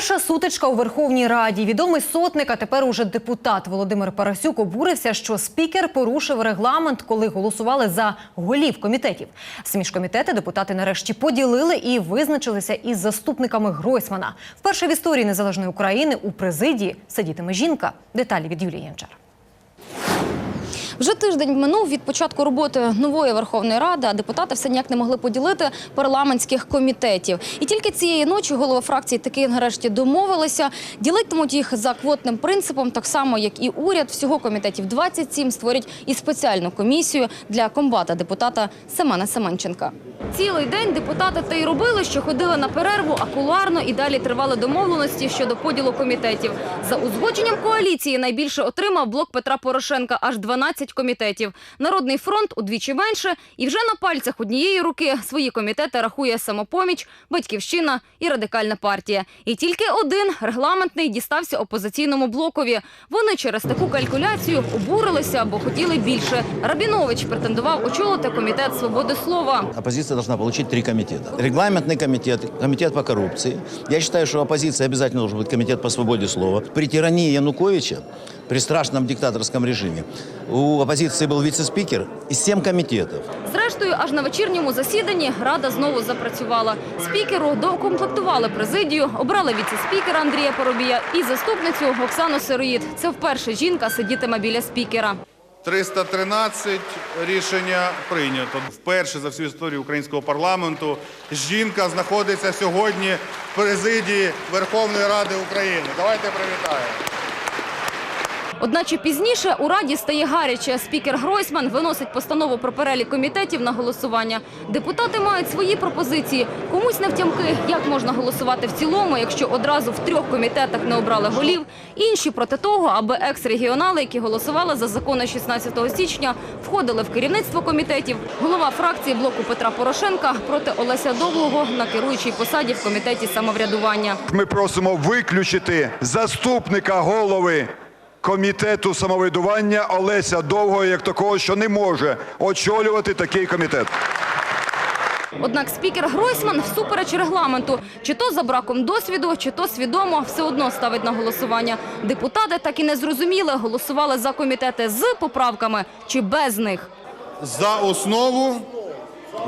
Перша сутичка у Верховній Раді. Відомий сотник, а тепер уже депутат Володимир Парасюк обурився, що спікер порушив регламент, коли голосували за голів комітетів. Сміж комітети депутати нарешті поділили і визначилися із заступниками Гройсмана. Вперше в історії незалежної України у президії сидітиме жінка. Деталі від Юлії Янчар. Вже тиждень минув від початку роботи нової Верховної Ради, а депутати все ніяк не могли поділити парламентських комітетів. І тільки цієї ночі голови фракції таки нарешті домовилися. Ділитимуть їх за квотним принципом, так само як і уряд. Всього комітетів 27 створять і спеціальну комісію для комбата депутата Семена Семенченка. Цілий день депутати те й робили, що ходили на перерву, а кулуарно і далі тривали домовленості щодо поділу комітетів. За узгодженням коаліції найбільше отримав блок Петра Порошенка аж 12 комітетів. Народний фронт удвічі менше, і вже на пальцях однієї руки свої комітети рахує самопоміч, батьківщина і радикальна партія. І тільки один регламентний дістався опозиційному блокові. Вони через таку калькуляцію обурилися, бо хотіли більше. Рабінович претендував очолити комітет свободи слова. Оппозиция должна получить три комитета. Регламентный комитет, комитет по коррупции. Я считаю, что оппозиция обязательно должен быть комитет по свободе слова. При тирании Януковича, при страшном диктаторском режиме, у оппозиции был вице-спикер и семь комитетов. Зрештою, аж на вечірньому засіданні Рада знову запрацювала. Спікеру доукомплектували президію, обрали віце-спікера Андрія Поробія і заступницю Оксану Сироїд. Це вперше жінка сидітиме біля спікера. 313 рішення прийнято. Вперше за всю історію українського парламенту жінка знаходиться сьогодні в президії Верховної Ради України. Давайте привітаємо. Одначе пізніше у Раді стає гаряче. Спікер Гройсман виносить постанову про перелік комітетів на голосування. Депутати мають свої пропозиції. Комусь не втямки, як можна голосувати в цілому, якщо одразу в трьох комітетах не обрали голів. Інші проти того, аби екс-регіонали, які голосували за закони 16 січня, входили в керівництво комітетів. Голова фракції блоку Петра Порошенка проти Олеся Довгого на керуючій посаді в комітеті самоврядування. Ми просимо виключити заступника голови комітету самоврядування Олеся Довгого як такого, що не може очолювати такий комітет. Однак спікер Гройсман всупереч регламенту, чи то за браком досвіду, чи то свідомо, все одно ставить на голосування. Депутати так і не зрозуміли, голосували за комітети з поправками чи без них. За основу,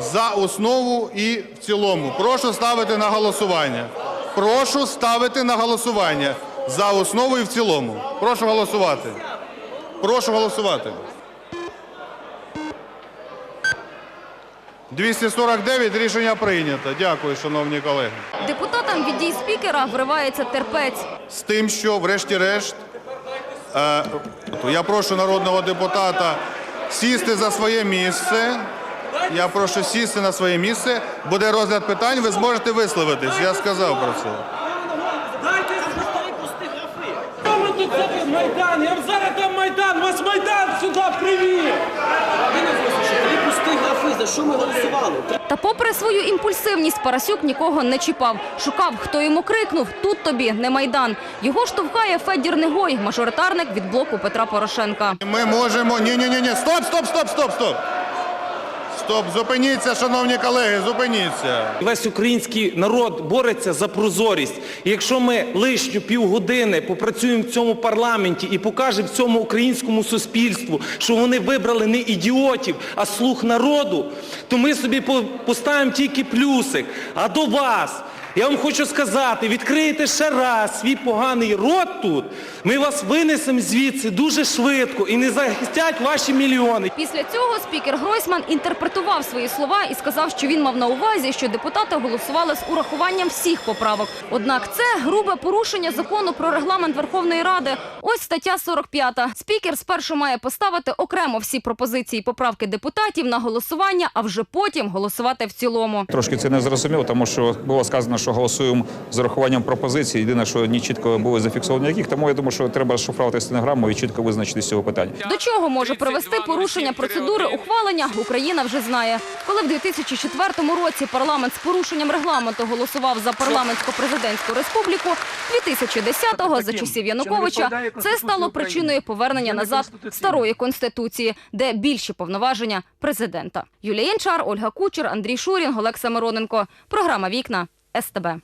за основу і в цілому. Прошу ставити на голосування. Прошу ставити на голосування. За основу і в цілому. Прошу голосувати. Прошу голосувати. 249 рішення прийнято. Дякую, шановні колеги. Депутатам від дій спікера вривається терпець. з тим, що, врешті-решт, е, я прошу народного депутата сісти за своє місце. Я прошу сісти на своє місце. Буде розгляд питань, ви зможете висловитись. Я сказав про це. Дайте свої пусті графи. Що ви тут за Майдан? Я вам зараз дам Майдан, вас Майдан сюди привів! Не вислухайте, графи, за що ми голосували? Та попри свою імпульсивність, Парасюк нікого не чіпав. Шукав, хто йому крикнув «Тут тобі, не Майдан». Його штовхає Федір Негой, мажоритарник від блоку Петра Порошенка. Ми можемо. Ні, ні, ні, ні. Стоп, стоп, стоп, стоп, стоп. Стоп, зупиніться, шановні колеги, зупиніться. Весь український народ бореться за прозорість. І якщо ми лишню півгодини попрацюємо в цьому парламенті і покажемо цьому українському суспільству, що вони вибрали не ідіотів, а слух народу, то ми собі по- поставимо тільки плюсик. А до вас я вам хочу сказати, відкриєте ще раз свій поганий рот тут, ми вас винесемо звідси дуже швидко і не захистять ваші мільйони. Після цього спікер Гройсман інтерпретував свої слова і сказав, що він мав на увазі, що депутати голосували з урахуванням всіх поправок. Однак це грубе порушення закону про регламент Верховної Ради. Ось стаття 45. Спікер спершу має поставити окремо всі пропозиції і поправки депутатів на голосування, а вже потім голосувати в цілому. Трошки це не зрозуміло, тому що було сказано, що голосуємо з урахуванням пропозицій. Єдине, що не чітко були зафіксовані яких, тому я думаю, що треба шифрувати стенограму і чітко визначити з цього питання. До чого може привести порушення процедури ухвалення, Україна вже знає. Коли в 2004 році парламент з порушенням регламенту голосував за парламентсько-президентську республіку, 2010-го, за часів Януковича, це стало причиною повернення назад старої конституції, де більші повноваження президента. Юлія Янчар, Ольга Кучер, Андрій Шурін, Олег Самироненко. Програма «Вікна» СТБ.